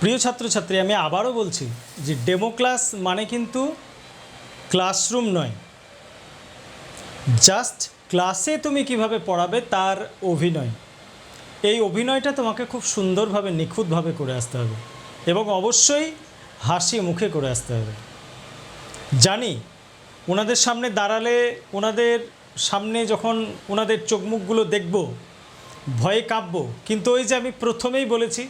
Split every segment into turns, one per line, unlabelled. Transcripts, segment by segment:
প্রিয় ছাত্রছাত্রী, আমি আবারও বলছি যে ডেমো ক্লাস মানে কিন্তু ক্লাসরুম নয়। জাস্ট ক্লাসে তুমি কীভাবে পড়াবে তার অভিনয়। এই অভিনয়টা তোমাকে খুব সুন্দরভাবে, নিখুঁতভাবে করে আসতে হবে এবং অবশ্যই হাসি মুখে করে আসতে হবে। জানি ওনাদের সামনে দাঁড়ালে, ওনাদের সামনে যখন ওনাদের চোখ মুখগুলো দেখব, ভয়ে কাঁপবো, কিন্তু ওই যে আমি প্রথমেই বলেছি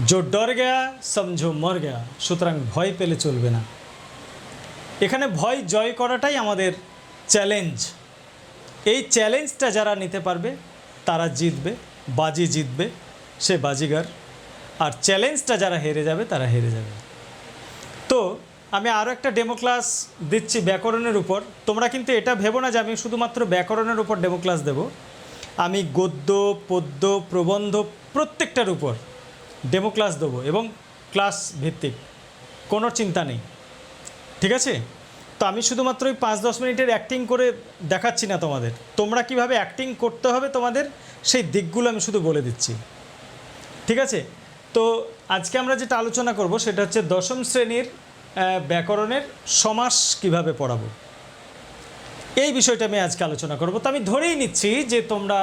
जो डर गया समझो মর গয়া সুতরাং ভয় পেলে চলবে না এখানে ভয় জয় করাটাই আমাদের চ্যালেঞ্জ এই চ্যালেঞ্জটা যারা নিতে পারবে তারা জিতবে বাজি জিতবে সে বাজিগার আর চ্যালেঞ্জটা যারা হেরে যাবে তারা হেরে যাবে তো আমি আরও একটা ডেমো ক্লাস দিচ্ছি ব্যাকরণের উপর তোমরা কিন্তু এটা ভেবো না যে আমি শুধুমাত্র ব্যাকরণের উপর ডেমো ক্লাস দেব আমি গদ্য পদ্য প্রবন্ধ প্রত্যেকটার উপর ডেমো ক্লাস দেবো এবং ক্লাস ভিত্তিক। কোনো চিন্তা নেই। ঠিক আছে? তো আমি শুধুমাত্র ওই পাঁচ দশ মিনিটের অ্যাক্টিং করে দেখাচ্ছি না তোমাদের। তোমরা কীভাবে অ্যাক্টিং করতে হবে তোমাদের, সেই দিকগুলো আমি শুধু বলে দিচ্ছি। ঠিক আছে? তো আজকে আমরা যেটা আলোচনা করব সেটা হচ্ছে দশম শ্রেণির ব্যাকরণের সমাস কীভাবে পড়াবো। এই বিষয়টা আমি আজকে আলোচনা করব। তো আমি ধরেই নিচ্ছি যে তোমরা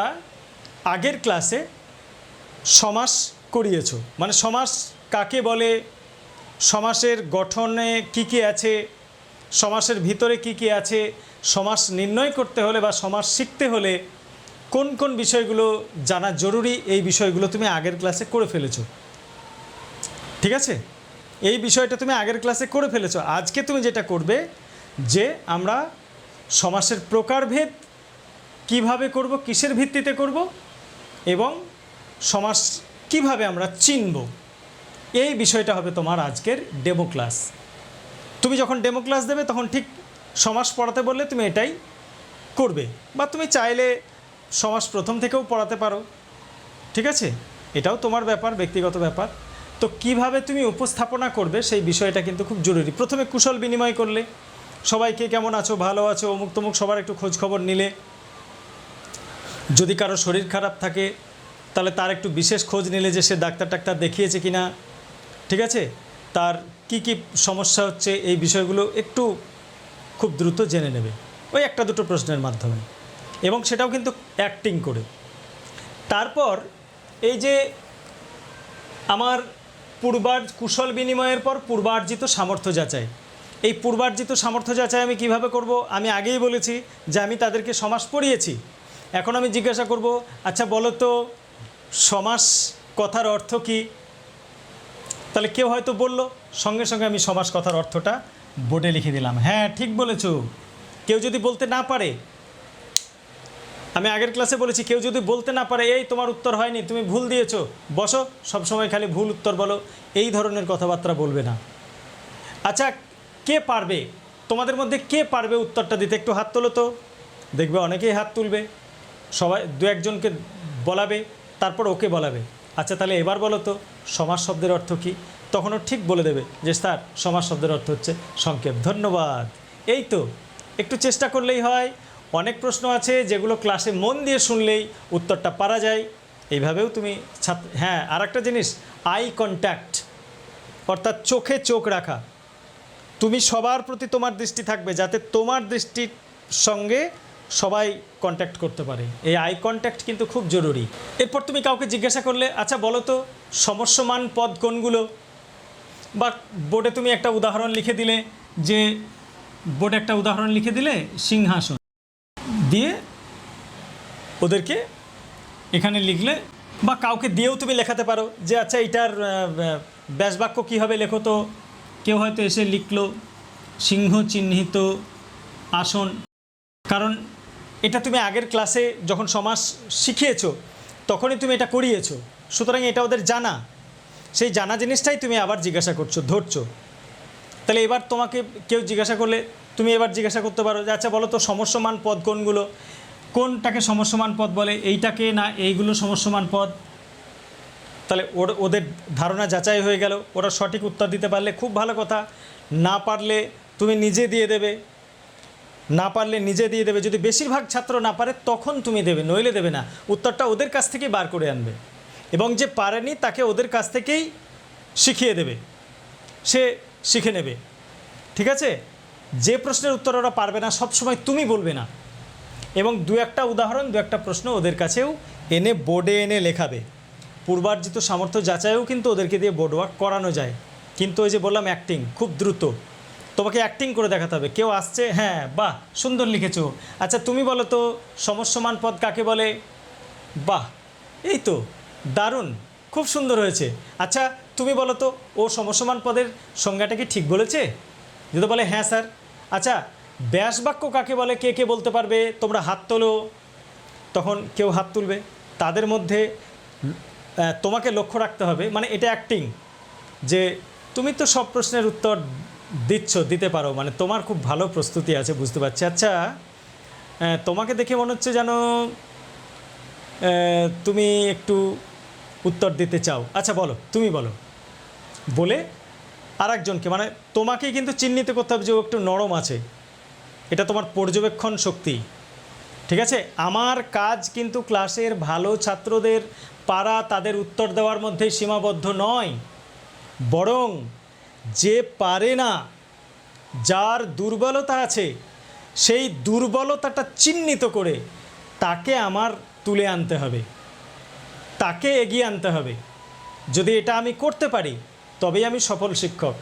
আগের ক্লাসে সমাস করিয়েছো? মানে সমাস কাকে বলে? সমাসের গঠনে কি কি আছে? সমাসের ভিতরে কি কি আছে? সমাস নির্ণয় করতে হলে বা সমাস শিখতে হলে কোন কোন বিষয়গুলো জানা জরুরি? এই বিষয়গুলো তুমি আগের ক্লাসে করে ফেলেছো। ঠিক আছে? এই বিষয়টা তুমি আগের ক্লাসে করে ফেলেছো। আজকে তুমি যেটা করবে, যে আমরা সমাসের প্রকারভেদ কীভাবে করব, কিসের ভিত্তিতে করব এবং সমাস কীভাবে আমরা চিনব? এই বিষয়টা হবে তোমার আজকের ডেমো ক্লাস তুমি যখন ডেমো ক্লাস দেবে, তখন ঠিক সমাস পড়াতে বললে তুমি এটাই করবে। বা তুমি চাইলে সমাস প্রথম থেকেও পড়াতে পারো। ঠিক আছে? এটাও তোমার ব্যাপার, ব্যক্তিগত ব্যাপার। তো কীভাবে তুমি উপস্থাপনা করবে, সেই বিষয়টা কিন্তু খুব জরুরি। প্রথমে কুশল বিনিময় করলে। সবাইকে কেমন আছো, ভালো আছো অমুক তমুক সবার একটু খোঁজ খবর নিলে। যদি কারও শরীর খারাপ থাকে তাহলে তার একটু বিশেষ খোঁজ নিলে যে সে ডাক্তার টাক্তার দেখিয়েছে কিনা, ঠিক আছে? তার কি কি সমস্যা হচ্ছে এই বিষয়গুলো একটু খুব দ্রুত জেনে নেবে। ওই একটা দুটো প্রশ্নের মাধ্যমে। এবং সেটাও কিন্তু অ্যাক্টিং করে। তারপর এই যে আমার পূর্বার কুশল বিনিময়ের পর পূর্বার্জিত সামর্থ্য যাচাই। এই পূর্বার্জিত সামর্থ্য যাচাই আমি কীভাবে করব? আমি আগেই বলেছি যে আমি তাদেরকে সমাস পড়িয়েছি। এখন আমি জিজ্ঞাসা করব আচ্ছা বলো তো সমাস কথার অর্থ কী? তাহলে কেউ হয়তো বলল, সঙ্গে সঙ্গে আমি সমাস কথার অর্থটা বোর্ডে লিখে দিলাম। হ্যাঁ ঠিক বলেছ। কেউ যদি বলতে না পারে, আমি আগের ক্লাসে বলেছি, কেউ যদি বলতে না পারে, এই, তোমার উত্তর হয়নি, তুমি ভুল দিয়েছ। বসো সবসময় খালি ভুল উত্তর বলো, এই ধরনের কথাবার্তা বলবে না। আচ্ছা কে পারবে? তোমাদের মধ্যে কে পারবে উত্তরটা দিতে? একটু হাত তোলো তো। দেখবে অনেকেই হাত তুলবে। সবাই দু একজনকে বলাবে। তারপর ওকে বলাবে। আচ্ছা তাহলে এবার বলো তো সমাজ শব্দের অর্থ কী? তখনও ঠিক বলে দেবে যে, স্যার সমাজ শব্দের অর্থ হচ্ছে সংক্ষেপ। ধন্যবাদ। এই তো, একটু চেষ্টা করলেই হয়। অনেক প্রশ্ন আছে যেগুলো ক্লাসে মন দিয়ে শুনলেই উত্তরটা পারা যায়। এইভাবেও তুমি ছাত্র হ্যাঁ আর একটা জিনিস, আই কন্ট্যাক্ট, অর্থাৎ চোখে চোখ রাখা। তুমি সবার প্রতি তোমার দৃষ্টি থাকবে যাতে তোমার দৃষ্টির সঙ্গে সবাই কন্ট্যাক্ট করতে পারে। এই আই কন্ট্যাক্ট কিন্তু খুব জরুরি। এরপর তুমি কাউকে জিজ্ঞাসা করলে আচ্ছা বলো তো, সমস্যমান পদ কোনগুলো? বা বোর্ডে তুমি একটা উদাহরণ লিখে দিলে, যে বোর্ডে একটা উদাহরণ লিখে দিলে, সিংহাসন দিয়ে ওদেরকে এখানে লিখলে, বা কাউকে দিয়েও তুমি লেখাতে পারো, যে আচ্ছা এটার ব্যাসবাক্য কী হবে লেখো তো। কেউ হয়তো এসে লিখলো, সিংহ চিহ্নিত আসন। কারণ এটা তুমি আগের ক্লাসে যখন সমাস শিখিয়েছো, তখনই তুমি এটা করিয়েছো। সুতরাং এটা ওদের জানা। সেই জানা জিনিসটাই তুমি আবার জিজ্ঞাসা করছ, ধরছো। তাহলে এবার তোমাকে কেউ জিজ্ঞাসা করলে, তুমি এবার জিজ্ঞাসা করতে পারো যে আচ্ছা বলো তো, সমস্যমান পদ কোনগুলো? কোনটাকে সমস্যমান পদ বলে, এইটাকে না এইগুলো সমস্যমান পদ? তাহলে ওর, ওদের ধারণা যাচাই হয়ে গেল। ওরা সঠিক উত্তর দিতে পারলে খুব ভালো কথা। না পারলে তুমি নিজে দিয়ে দেবে। না পারলে নিজে দিয়ে দেবে। যদি বেশিরভাগ ছাত্র না পারে, তখন তুমি দেবে, নইলে দেবে না। উত্তরটা ওদের কাছ থেকেই বার করে আনবে। এবং যে পারেনি, তাকে ওদের কাছ থেকেই শিখিয়ে দেবে। সে শিখে নেবে। ঠিক আছে? যে প্রশ্নের উত্তর ওরা পারবে না, সবসময় তুমি বলবে না। এবং দু একটা উদাহরণ, দু একটা প্রশ্ন ওদের কাছেও এনে বোর্ডে এনে লেখাবে। পূর্বার্জিত সামর্থ্য যাচাইও কিন্তু ওদেরকে দিয়ে বোর্ড ওয়ার্ক করানো যায়। কিন্তু ওই যে বললাম অ্যাক্টিং খুব দ্রুত। তোমাকে অ্যাক্টিং করে দেখাতে হবে। কেউ আসছে? হ্যাঁ বাহ, সুন্দর লিখেছো। আচ্ছা তুমি বলো তো, সমস্যমান পদ কাকে বলে? বাহ, এই তো, দারুণ, খুব সুন্দর হয়েছে। আচ্ছা তুমি বলো তো, ও সমস্যমান পদের সংজ্ঞাটা কি ঠিক বলেছে? যদি বলে হ্যাঁ স্যার। আচ্ছা ব্যাস বাক্য কাকে বলে? কে কে বলতে পারবে? তোমরা হাত তোলো। তখন কেউ হাত তুলবে। তাদের মধ্যে তোমাকে লক্ষ্য রাখতে হবে। মানে এটা অ্যাক্টিং যে, তুমি তো সব প্রশ্নের উত্তর দিচ্ছ, দিতে পারো। মানে তোমার খুব ভালো প্রস্তুতি আছে, বুঝতে পারছি। আচ্ছা তোমাকে দেখে মনে হচ্ছে যেন তুমি একটু উত্তর দিতে চাও। আচ্ছা বলো, তুমি বলো। বলে আর একজনকে মানে তোমাকেই কিন্তু চিহ্নিত করতে হবে যে ও একটু নরম আছে। এটা তোমার পর্যবেক্ষণ শক্তি। ঠিক আছে? আমার কাজ কিন্তু ক্লাসের ভালো ছাত্রদের পারা তাদের উত্তর দেওয়ার মধ্যে সীমাবদ্ধ নয়। বরং যে পারে না, যার দুর্বলতা আছে, সেই দুর্বলতাটা চিহ্নিত করে তাকে আমার তুলে আনতে হবে। তাকে এগিয়ে আনতে হবে। যদি এটা আমি করতে পারি, তবেই আমি সফল শিক্ষক।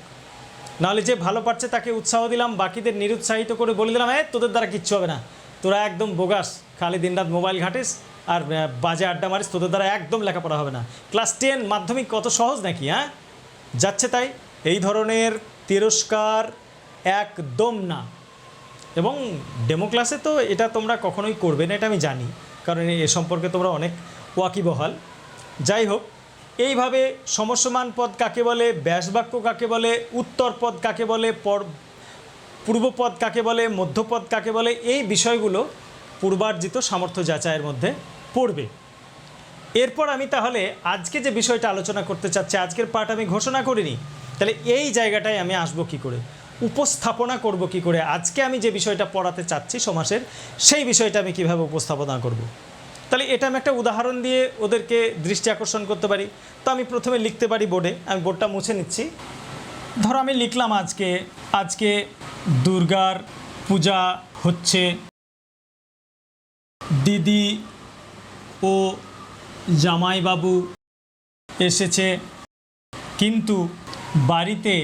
নাহলে যে ভালো পারছে তাকে উৎসাহ দিলাম, বাকিদের নিরুৎসাহিত করে বলে দিলাম হ্যাঁ তোদের দ্বারা কিচ্ছু হবে না। তোরা একদম বোগাস, খালি দিনরাত মোবাইল ঘাটিস আর বাজে আড্ডা মারিস, তোদের দ্বারা একদম লেখাপড়া হবে না। ক্লাস টেন, মাধ্যমিক কত সহজ নাকি হ্যাঁ? যাচ্ছে তাই? এই ধরনের তিরস্কার একদম না। এবং ডেমো ক্লাসে তো এটা তোমরা কখনোই করবে না, এটা আমি জানি। কারণ এ সম্পর্কে তোমরা অনেক ওয়াকিবহাল। যাই হোক, এইভাবে সমস্যমান পদ কাকে বলে, ব্যাসবাক্য কাকে বলে, উত্তর পদ কাকে বলে, পর পূর্বপদ কাকে বলে মধ্যপদ কাকে বলে, এই বিষয়গুলো পূর্বার্জিত সামর্থ্য যাচাইয়ের মধ্যে পড়বে। এরপর আমি তাহলে আজকে যে বিষয়টা আলোচনা করতে চাচ্ছি, আজকের পাঠ আমি ঘোষণা করিনি তাহলে এই জায়গাটায় আমি আসব কি করে? উপস্থাপনা করব কি করে? আজকে আমি যে বিষয়টা পড়াতে চাচ্ছি সমাসের, সেই বিষয়টা আমি কীভাবে উপস্থাপনা করব। তাহলে এটা আমি একটা উদাহরণ দিয়ে ওদেরকে দৃষ্টি আকর্ষণ করতে পারি। তো আমি প্রথমে লিখতে পারি বোর্ডে, আমি বোর্ডটা মুছে নিচ্ছি। ধরো আমি লিখলাম আজকে আজকে দুর্গার পূজা হচ্ছে দিদি ও জামাইবাবু এসেছে, কিন্তু বাড়িতে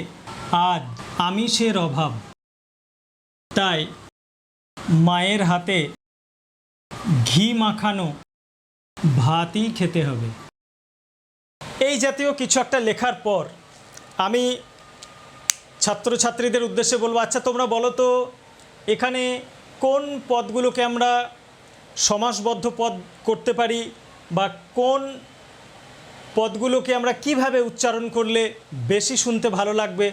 আজ আমিষের অভাব। তাই মায়ের হাতে ঘি মাখানো ভাতই খেতে হবে। এই জাতীয় কিছু একটা লেখার পর আমি ছাত্রছাত্রীদের উদ্দেশ্যে বলব আচ্ছা তোমরা বলো তো, এখানে কোন পদগুলোকে আমরা সমাসবদ্ধ পদ করতে পারি বা কোন পদগুলোকে আমরা কীভাবে উচ্চারণ করলে বেশি শুনতে ভালো লাগবে?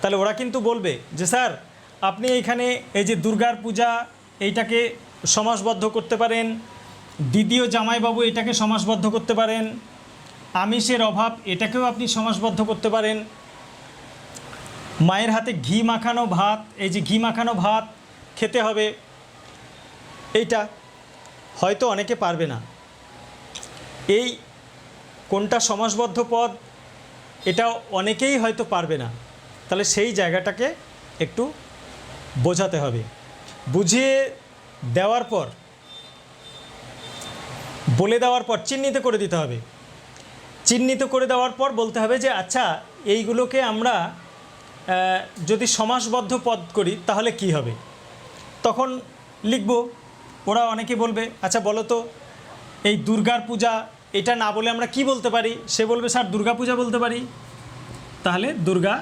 তাহলে ওরা কিন্তু বলবে যে, স্যার, আপনি এইখানে এই যে দুর্গার পূজা, এইটাকে সমাসবদ্ধ করতে পারেন। দ্বিতীয় জামাইবাবু এটাকে সমাসবদ্ধ করতে পারেন। আমিষের অভাব, এটাকেও আপনি সমাসবদ্ধ করতে পারেন। মায়ের হাতে ঘি মাখানো ভাত, এই যে ঘি মাখানো ভাত খেতে হবে। এইটা হয়তো অনেকে পারবে না। এই কোনটা সমাসবদ্ধ পদ, এটা অনেকেই হয়তো পারবে না। তাহলে সেই জায়গাটাকে একটু বোঝাতে হবে। বুঝিয়ে দেওয়ার পর, বলে দেওয়ার পর চিহ্নিত করে দিতে হবে। চিহ্নিত করে দেওয়ার পর বলতে হবে যে আচ্ছা এইগুলোকে আমরা যদি সমাসবদ্ধ পদ করি, তাহলে কি হবে? তখন লিখব, ওরা অনেকে বলবে আচ্ছা বলো তো, এই দুর্গার পূজা এটা না বলে আমরা কি বলতে পারি? সে বলবে, স্যার দুর্গা পূজা বলতে পারি। তাহলে দুর্গা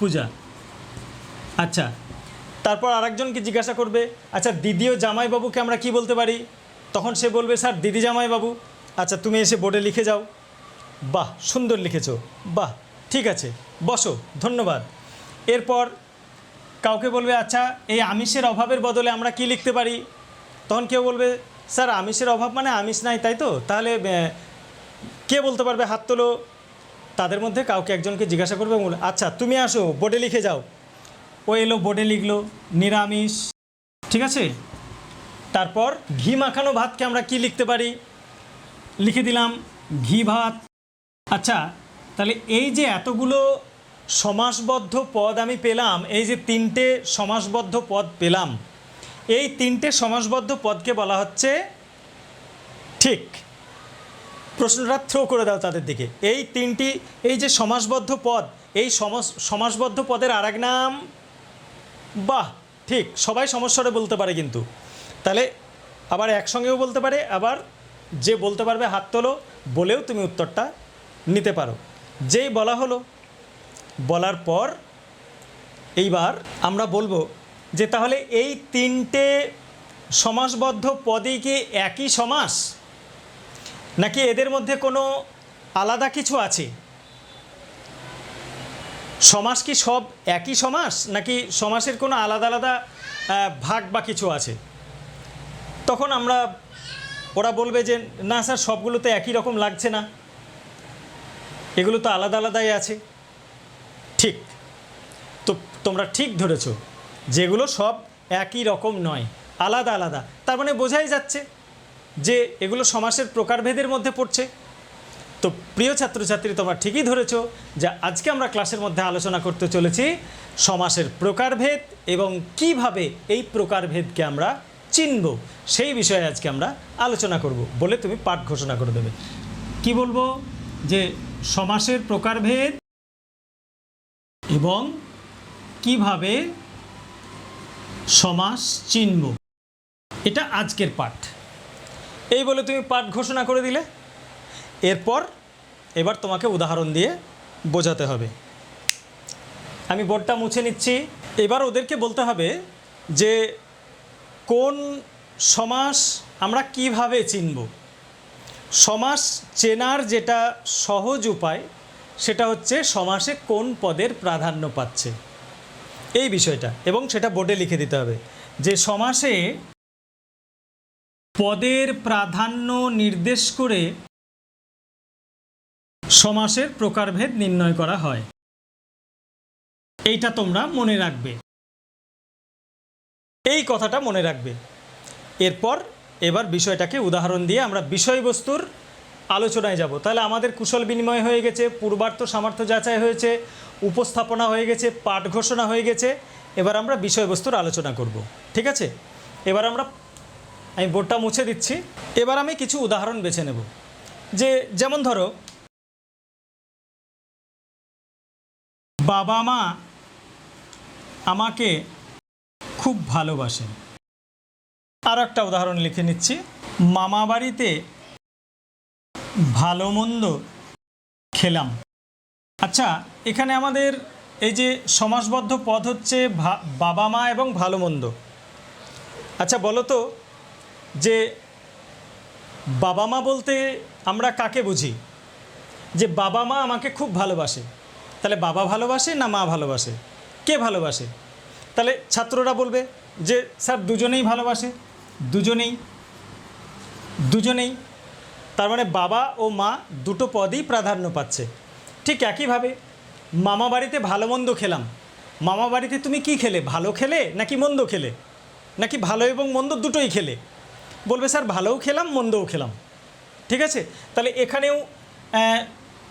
পূজা আচ্ছা তারপর আরেকজনকে জিজ্ঞাসা করবে আচ্ছা দিদি ও জামাইবাবুকে আমরা কি বলতে পারি? তখন সে বলবে, স্যার, দিদি জামাইবাবু। আচ্ছা তুমি এসে বোর্ডে লিখে যাও। বাহ, সুন্দর লিখেছো। বাহ, ঠিক আছে, বসো, ধন্যবাদ। এরপর কাউকে বলবে আচ্ছা এই আমিষের অভাবের বদলে আমরা কি লিখতে পারি? তখন কেউ বলবে, স্যার, আমিষের অভাব মানে আমিষ নাই, তাই তো? তাহলে কে বলতে পারবে হাত তোলো? তাদের মধ্যে কাউকে একজনকে জিজ্ঞাসা করবে বলবে, আচ্ছা তুমি আসো বোর্ডে লিখে যাও। ও এলো বোর্ডে লিখলো নিরামিষ। ঠিক আছে? তারপর ঘি মাখানো ভাতকে আমরা কি লিখতে পারি? লিখে দিলাম ঘি ভাত। আচ্ছা তাহলে এই যে এতগুলো সমাসবদ্ধ পদ আমি পেলাম এই যে তিনটে সমাসবদ্ধ পদ পেলাম এই তিনটে সমাসবদ্ধ পদকে বলা হচ্ছে ঠিক প্রশ্নটা থ্রো করে দাও তাদের দিকে। এই তিনটি, এই যে সমাসবদ্ধ পদ, এই সমাস, সমাসবদ্ধ পদের আরেক নাম, বাহ, ঠিক, সবাই সমস্যাটা বলতে পারে কিন্তু। তাহলে আবার একসঙ্গেও বলতে পারে, আবার যে বলতে পারবে হাত তোলো, বলেও তুমি উত্তরটা নিতে পারো। যেই বলা হলো, বলার পর এইবার আমরা বলব যে তাহলে এই তিনটে সমাসবদ্ধ পদেই কি একই সমাস? নাকি এদের মধ্যে কোনো আলাদা কিছু আছে? সমাস কি সব একই সমাস? নাকি সমাসের কোনো আলাদা আলাদা ভাগ বা কিছু আছে? তখন আমরা, ওরা বলবে যে, না স্যার, সবগুলোতে একই রকম লাগছে না। এগুলো তো আলাদা আলাদাই আছে। ঠিক। তো তোমরা ঠিক ধরেছ, যেগুলো সব একই রকম নয়, আলাদা আলাদা। তার মানে বোঝাই যাচ্ছে যে এগুলো সমাসের প্রকারভেদের মধ্যে পড়ছে। তো প্রিয় ছাত্রছাত্রী, তোমরা ঠিকই ধরেছ যে আজকে আমরা ক্লাসের মধ্যে আলোচনা করতে চলেছি সমাসের প্রকারভেদ এবং কীভাবে এই প্রকারভেদকে আমরা চিনব। সেই বিষয়ে আজকে আমরা আলোচনা করব। বলে তুমি পাঠ ঘোষণা করে দেবে। কি বলব? যে সমাসের প্রকারভেদ এবং কীভাবে সমাস চিনব। এটা আজকের পাঠ। এই বলে তুমি পাঠ ঘোষণা করে দিলে। এরপর এবার তোমাকে উদাহরণ দিয়ে বোঝাতে হবে। আমি বোর্ডটা মুছে নিচ্ছি। এবার ওদেরকে বলতে হবে যে, কোন সমাস আমরা কীভাবে চিনব? সমাস চেনার যেটা সহজ উপায়, সেটা হচ্ছে সমাসে কোন পদের প্রাধান্য পাচ্ছে। এই বিষয়টা, এবং সেটা বোর্ডে লিখে দিতে হবে যে, সমাসে পদের প্রাধান্য নির্দেশ করে সমাসের প্রকারভেদ নির্ণয় করা হয়। এইটা তোমরা মনে রাখবে। এই কথাটা মনে রাখবে। এরপর এবার বিষয়টাকে উদাহরণ দিয়ে আমরা বিষয়বস্তুর আলোচনায় যাব। তাহলে আমাদের কুশল বিনিময় হয়ে গেছে, পূর্বার্থ সামর্থ্য যাচাই হয়েছে, উপস্থাপনা হয়ে গেছে, পাঠ ঘোষণা হয়ে গেছে। এবার আমরা বিষয়বস্তুর আলোচনা করব। ঠিক আছে? এবার আমরা আমি বোর্ডটা মুছে দিচ্ছি। এবার আমি কিছু উদাহরণ বেছে নেব। যে যেমন ধরো, বাবা মা আমাকে খুব ভালোবাসেন আর একটা উদাহরণ লিখে নিচ্ছি। মামা বাড়িতে ভালো মন্দ খেলাম। আচ্ছা এখানে আমাদের এই যে সমাসবদ্ধ পদ হচ্ছে বাবা মা এবং ভালো মন্দ। আচ্ছা বলো তো যে বাবা মা বলতে আমরা কাকে বুঝি? যে বাবা মা আমাকে খুব ভালোবাসে। তাহলে বাবা ভালোবাসে না মা ভালোবাসে? কে ভালোবাসে? তাহলে ছাত্ররা বলবে যে, স্যার, দুজনেই ভালোবাসে। দুজনেই দুজনেই। তার মানে বাবা ও মা দুটো পদই প্রাধান্য পাচ্ছে। ঠিক একইভাবে মামা বাড়িতে ভালো মন্দ খেলাম। মামা বাড়িতে তুমি কি খেলে? ভালো খেলে নাকি মন্দ খেলে? নাকি ভালো এবং মন্দ দুটোই খেলে? বলবে, স্যার, ভালোও খেলাম, মন্দও খেলাম। ঠিক আছে? তাহলে এখানেও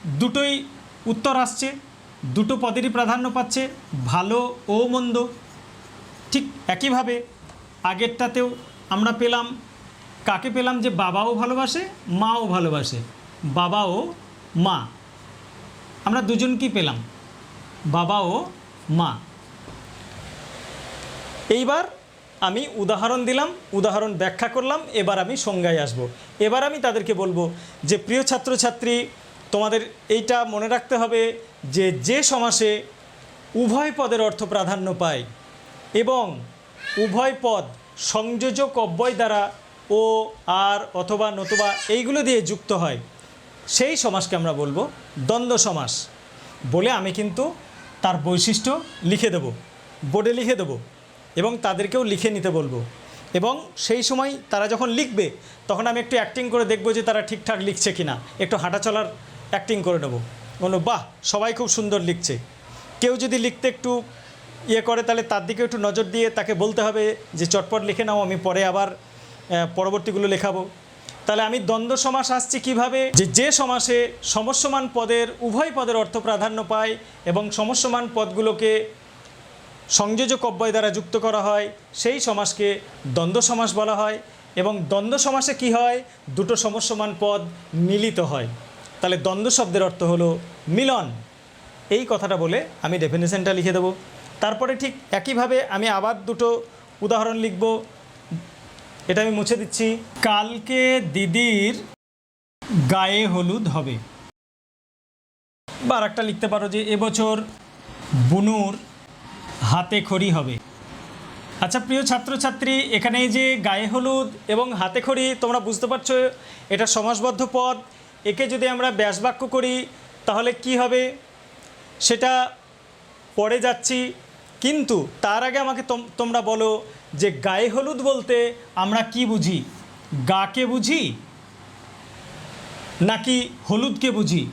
দুটোই উত্তর আসছে, দুটো পদেরই প্রাধান্য পাচ্ছে, ভালো ও মন্দ। ঠিক একইভাবে আগেরটাতেও আমরা পেলাম, কাকে পেলাম যে বাবাও ভালোবাসে, মাও ভালোবাসে বাবা ও মা। আমরা দুজনকেই পেলাম? বাবা ও মা। এইবার আমি উদাহরণ দিলাম, উদাহরণ ব্যাখ্যা করলাম, এবার আমি সংজ্ঞায় আসব। এবার আমি তাদেরকে বলব যে, প্রিয় ছাত্রছাত্রী, তোমাদের এইটা মনে রাখতে হবে যে যে সমাসে উভয় পদের অর্থ প্রাধান্য পায় এবং উভয় পদ সংযোজক অব্যয় দ্বারা ও, আর, অথবা নতুবা এইগুলো দিয়ে যুক্ত হয়, সেই সমাসকে আমরা বলব দ্বন্দ্ব সমাস। বলে আমি কিন্তু তার বৈশিষ্ট্য লিখে দেব, বোর্ডে লিখে দেব। এবং তাদেরকেও লিখে নিতে বলব। এবং সেই সময় তারা যখন লিখবে, তখন আমি একটু অ্যাক্টিং করে দেখব যে তারা ঠিকঠাক লিখছে কি না একটু হাঁটা চলার অ্যাক্টিং করে নেব। বলব, বাহ, সবাই খুব সুন্দর লিখছে। কেউ যদি লিখতে একটু ইয়ে করে, তাহলে তার দিকে একটু নজর দিয়ে তাকে বলতে হবে যে, চটপট লিখে নাও, আমি পরে আবার পরবর্তীগুলো লেখাবো। তাহলে আমি দ্বন্দ্ব সমাস আসছি কীভাবে? যে যে সমাসে সমস্যমান পদের, উভয় পদের অর্থ প্রাধান্য পায় এবং সমস্যমান পদগুলোকে সংযোজক অব্যয় দ্বারা যুক্ত করা হয়। সেই সমাসকে দ্বন্দ্ব সমাস বলা হয় এবং দ্বন্দ্ব সমাসে কি হয়? দুটো সমস্যমান পদ মিলিত হয়। তাহলে দ্বন্দ্ব শব্দের অর্থ হলো মিলন। এই কথাটা বলে আমি ডেফিনেশনটা লিখে দেবো। তারপরে ঠিক একইভাবে আমি আবার দুটো উদাহরণ লিখব। এটা আমি মুছে দিচ্ছি। কালকে দিদির গায়ে হলুদ হবে। বা আর একটা লিখতে পারো যে এবছর বুনুর হাতে খড়ি হবে। আচ্ছা প্রিয় ছাত্রছাত্রী এখানে যে গায়ে হলুদ এবং হাতে খড়ি, তোমরা বুঝতে পারছ, এটা সমাসবদ্ধ পদ। একে যদি আমরা ব্যাসবাক্য করি, তাহলে কি হবে? সেটা পরে যাচ্ছি। কিন্তু তার আগে আমাকে তোম- তোমরা বলো যে গায়ে হলুদ বলতে আমরা কি বুঝি? গাকে বুঝি? নাকি হলুদকে বুঝি?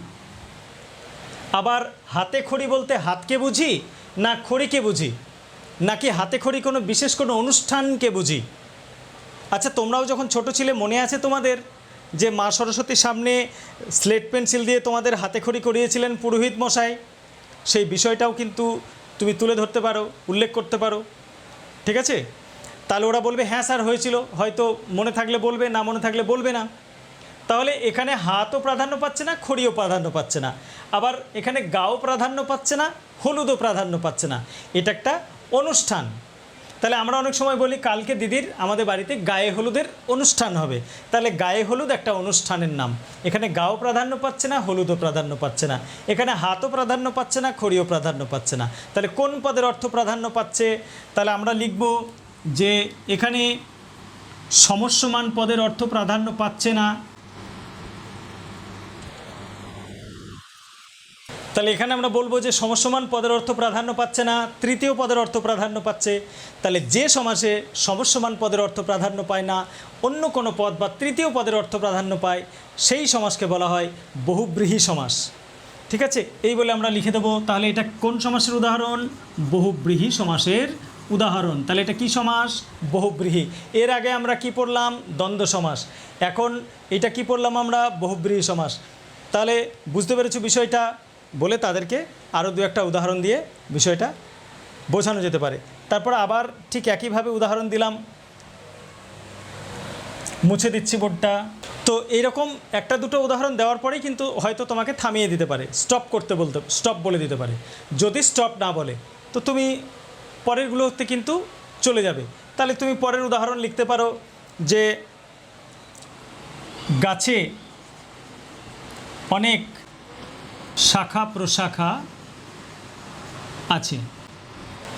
আবার হাতে খড়ি বলতে হাতকে বুঝি? না খড়িকে বুঝি, নাকি হাতে খড়ি কোনো বিশেষ কোনো অনুষ্ঠানকে বুঝি? আচ্ছা তোমরাও যখন ছোট ছিলে, মনে আছে তোমাদের যে মা সরস্বতীর সামনে স্লেট পেন্সিল দিয়ে তোমাদের হাতে খড়ি করিয়েছিলেন পুরোহিত মশাই? সেই বিষয়টাও কিন্তু তুমি তুলে ধরতে পারো, উল্লেখ করতে পারো। ঠিক আছে? তাহলে ওরা বলবে হ্যাঁ স্যার, হয়েছিল। হয়তো মনে থাকলে বলবে, না মনে থাকলে বলবে না। তাহলে এখানে হাতও প্রাধান্য পাচ্ছে না, খড়িও প্রাধান্য পাচ্ছে না। আবার এখানে গাও প্রাধান্য পাচ্ছে না, হলুদও প্রাধান্য পাচ্ছে না। এটা একটা অনুষ্ঠান। তাহলে আমরা অনেক সময় বলি, কালকে দিদির আমাদের বাড়িতে গায়ে হলুদের অনুষ্ঠান হবে। তাহলে গায়ে হলুদ একটা অনুষ্ঠানের নাম। এখানে গাও প্রাধান্য পাচ্ছে না, হলুদও প্রাধান্য পাচ্ছে না। এখানে হাতও প্রাধান্য পাচ্ছে না, খড়িও প্রাধান্য পাচ্ছে না। তাহলে কোন পদের অর্থ প্রাধান্য পাচ্ছে? তাহলে আমরা লিখব যে এখানে সমস্যমান পদের অর্থ প্রাধান্য পাচ্ছে না তাহলে এখানে আমরা বলব যে সমসমান পদের অর্থ প্রাধান্য পাচ্ছে না, তৃতীয় পদের অর্থ প্রাধান্য পাচ্ছে। তাহলে যে সমাসে সমস্যমান পদের অর্থ প্রাধান্য পায় না, অন্য কোনো পদ বা তৃতীয় পদের অর্থ প্রাধান্য পায়, সেই সমাসকে বলা হয় বহুব্রীহি সমাস ঠিক আছে? এই বলে আমরা লিখে দেবো, তাহলে এটা কোন সমাসের উদাহরণ? বহুব্রীহি সমাসের উদাহরণ। তাহলে এটা কি সমাস বহুব্রীহি। এর আগে আমরা কি পড়লাম? দ্বন্দ্ব সমাস এখন এটা কি পড়লাম আমরা? বহুব্রীহি সমাস তাহলে বুঝতে পেরেছ বিষয়টা? বলে তাদেরকে আরও দু একটা উদাহরণ দিয়ে বিষয়টা বোঝানো যেতে পারে। তারপর আবার ঠিক একইভাবে উদাহরণ দিলাম। মুছে দিচ্ছি বোর্ডটা। তো এইরকম একটা দুটো উদাহরণ দেওয়ার পরেই কিন্তু হয়তো তোমাকে থামিয়ে দিতে পারে। স্টপ করতে বলতে, স্টপ বলে দিতে পারে। যদি স্টপ না বলে, তো তুমি পরেরগুলোতে কিন্তু চলে যাবে। তাহলে তুমি পরের উদাহরণ লিখতে পারো যে গাছে অনেক শাখা প্রশাখা আছে।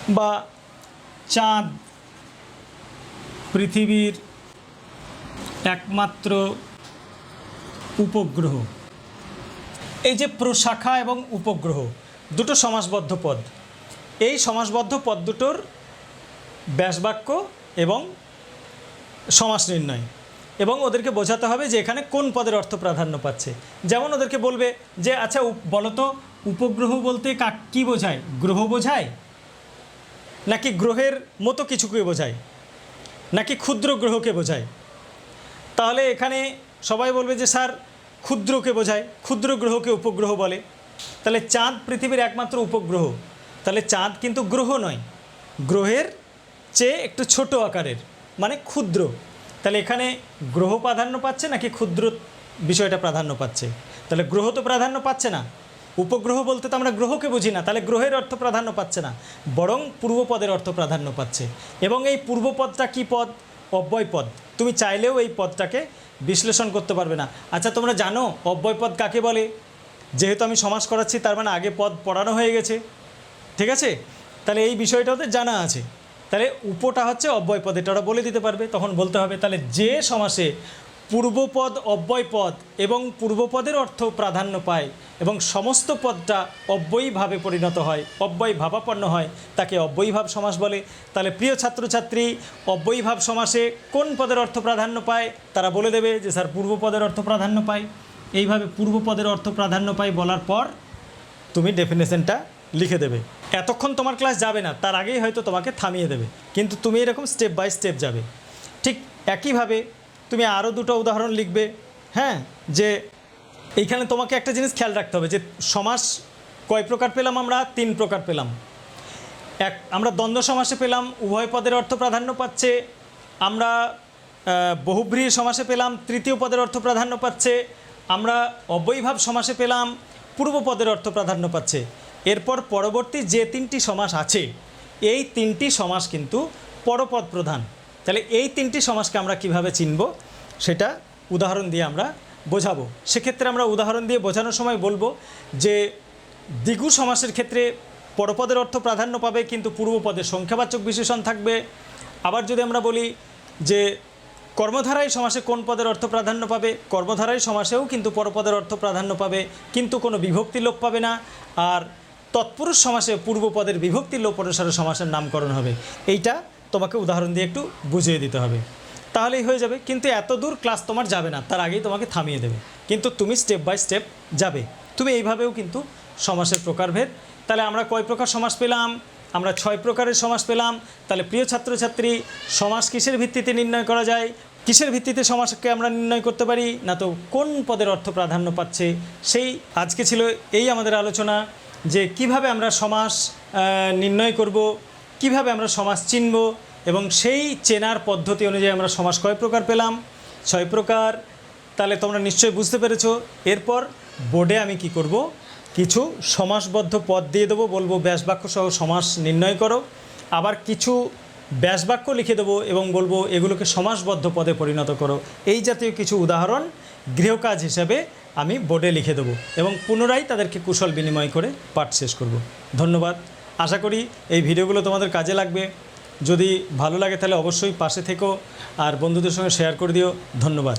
বা চাঁদ পৃথিবীর একমাত্র উপগ্রহ। এই যে প্রশাখা এবং উপগ্রহ, দুটো সমাসবদ্ধ পদ। এই সমাসবদ্ধ পদ দুটোর ব্যাসবাক্য এবং সমাস নির্ণয়। এবং ওদেরকে বোঝাতে হবে যে এখানে কোন পদের অর্থ প্রাধান্য পাচ্ছে। যেমন ওদেরকে বলবে যে আচ্ছা উপ- বলো তো, উপগ্রহ বলতে কাক, কী বোঝায়? গ্রহ বোঝায়? নাকি গ্রহের মতো কিছুকে বোঝায়? নাকি ক্ষুদ্র গ্রহকে বোঝায়? তাহলে এখানে সবাই বলবে যে, স্যার, ক্ষুদ্রকে বোঝায়। ক্ষুদ্র গ্রহকে উপগ্রহ বলে। তাহলে চাঁদ পৃথিবীর একমাত্র উপগ্রহ। তাহলে চাঁদ কিন্তু গ্রহ নয়। গ্রহের চেয়ে একটু ছোট আকারের মানে ক্ষুদ্র। তাহলে এখানে গ্রহ প্রাধান্য পাচ্ছে নাকি ক্ষুদ্র বিষয়টা প্রাধান্য পাচ্ছে? তাহলে গ্রহ তো প্রাধান্য পাচ্ছে না। উপগ্রহ বলতে তো আমরা গ্রহকে বুঝি না, তাহলে গ্রহের অর্থ প্রাধান্য পাচ্ছে না, বরং পূর্বপদের অর্থ প্রাধান্য পাচ্ছে। এবং এই পূর্বপদটা কি পদ? অব্যয় পদ। তুমি চাইলেও এই পদটাকে বিশ্লেষণ করতে পারবে না। আচ্ছা তোমরা জানো অব্যয় পদ কাকে বলে? যেহেতু আমি সমাজ করাচ্ছি, তার মানে আগে পদ পড়ানো হয়ে গেছে। ঠিক আছে? তাহলে এই বিষয়টা ওদের জানা আছে। তাহলে উপটা হচ্ছে অব্যয় পদ, এটা ওরা বলে দিতে পারবে, তখন বলতে হবে, তাহলে যে সমাসে পূর্বপদ অব্যয় পদ এবং পূর্বপদের অর্থ প্রাধান্য পায় এবং সমস্ত পদটা অব্যয়ীভাবে পরিণত হয় অব্যয় ভাবাপন্ন হয়, তাকে অব্যয়ীভাব সমাস বলে। তাহলে প্রিয় ছাত্রছাত্রী, অব্যয়ীভাব সমাসে কোন পদের অর্থ প্রাধান্য পায়? তারা বলে দেবে যে, স্যার, পূর্বপদের অর্থ প্রাধান্য পায়। এইভাবে পূর্বপদের অর্থ প্রাধান্য পায় বলার পর তুমি ডেফিনেশনটা লিখে দেবে। এতক্ষণ তোমার ক্লাস যাবে না, তার আগেই হয়তো তোমাকে থামিয়ে দেবে। কিন্তু তুমি এরকম স্টেপ বাই স্টেপ যাবে। ঠিক একইভাবে তুমি আরও দুটো উদাহরণ লিখবে হ্যাঁ? যে এইখানে তোমাকে একটা জিনিস খেয়াল রাখতে হবে, যে সমাস কয় প্রকার পেলাম আমরা? তিন প্রকার পেলাম। এক, আমরা দ্বন্দ্ব সমাসে পেলাম, উভয় পদের অর্থ প্রাধান্য পাচ্ছে। আমরা বহুব্রীহি সমাসে পেলাম, তৃতীয় পদের অর্থ প্রাধান্য পাচ্ছে। আমরা অব্যয়ীভাব সমাসে পেলাম, পূর্ব পদের অর্থ প্রাধান্য পাচ্ছে। এরপর পরবর্তী যে তিনটি সমাস আছে, এই তিনটি সমাস কিন্তু পরপদ প্রধান। তাহলে এই তিনটি সমাসকে আমরা কীভাবে চিনব? সেটা উদাহরণ দিয়ে আমরা বোঝাবো। সেক্ষেত্রে আমরা উদাহরণ দিয়ে বোঝানোর সময় বলব যে দ্বিগু সমাসের ক্ষেত্রে পরপদের অর্থ প্রাধান্য পাবে, কিন্তু পূর্বপদের সংখ্যাবাচক বিশেষণ থাকবে। আবার যদি আমরা বলি যে কর্মধারায় সমাসে কোন পদের অর্থ প্রাধান্য পাবে, কর্মধারায় সমাসেও কিন্তু পরপদের অর্থ প্রাধান্য পাবে, কিন্তু কোনো বিভক্তি লোপ পাবে না। আর তৎপুরুষ সমাসে পূর্বপদের বিভক্তি লোপ সমাসের নামকরণ হবে। এইটা তোমাকে উদাহরণ দিয়ে একটু বুঝিয়ে দিতে হবে। তাহলেই হয়ে যাবে, কিন্তু এত দূর ক্লাস তোমার যাবে না, তার আগেই তোমাকে থামিয়ে দেবে। কিন্তু তুমি স্টেপ বাই স্টেপ যাবে। তুমি এইভাবেও কিন্তু সমাসের প্রকারভেদ। তাহলে আমরা কয় প্রকার সমাস পেলাম? আমরা ছয় প্রকারের সমাস পেলাম। তাহলে প্রিয় ছাত্রছাত্রী, সমাস কিসের ভিত্তিতে নির্ণয় করা যায়? কিসের ভিত্তিতে সমাসকে আমরা নির্ণয় করতে পারি? না তো কোন পদের অর্থ প্রাধান্য পাচ্ছে? সেই আজকে ছিল এই আমাদের আলোচনা। যে কীভাবে আমরা সমাস নির্ণয় করব, কীভাবে আমরা সমাস চিনব এবং সেই চেনার পদ্ধতি অনুযায়ী আমরা সমাস কয় প্রকার পেলাম? ছয় প্রকার। তাহলে তোমরা নিশ্চয়ই বুঝতে পেরেছ। এরপর বোর্ডে আমি কি করব? কিছু সমাসবদ্ধ পদ দিয়ে দেবো, বলব ব্যাসবাক্য সহ সমাস নির্ণয় করো। আবার কিছু ব্যাসবাক্য লিখে দেবো এবং বলব এগুলোকে সমাসবদ্ধ পদে পরিণত করো। এই জাতীয় কিছু উদাহরণ গৃহকাজ হিসাবে আমি বোর্ডে লিখে দেবো এবং পুনরায় তাদেরকে কুশল বিনিময় করে পাঠ শেষ করব। ধন্যবাদ। আশা করি এই ভিডিওগুলো তোমাদের কাজে লাগবে। যদি ভালো লাগে তাহলে অবশ্যই পাশে থেকো আর বন্ধুদের সঙ্গে শেয়ার করে দিও। ধন্যবাদ।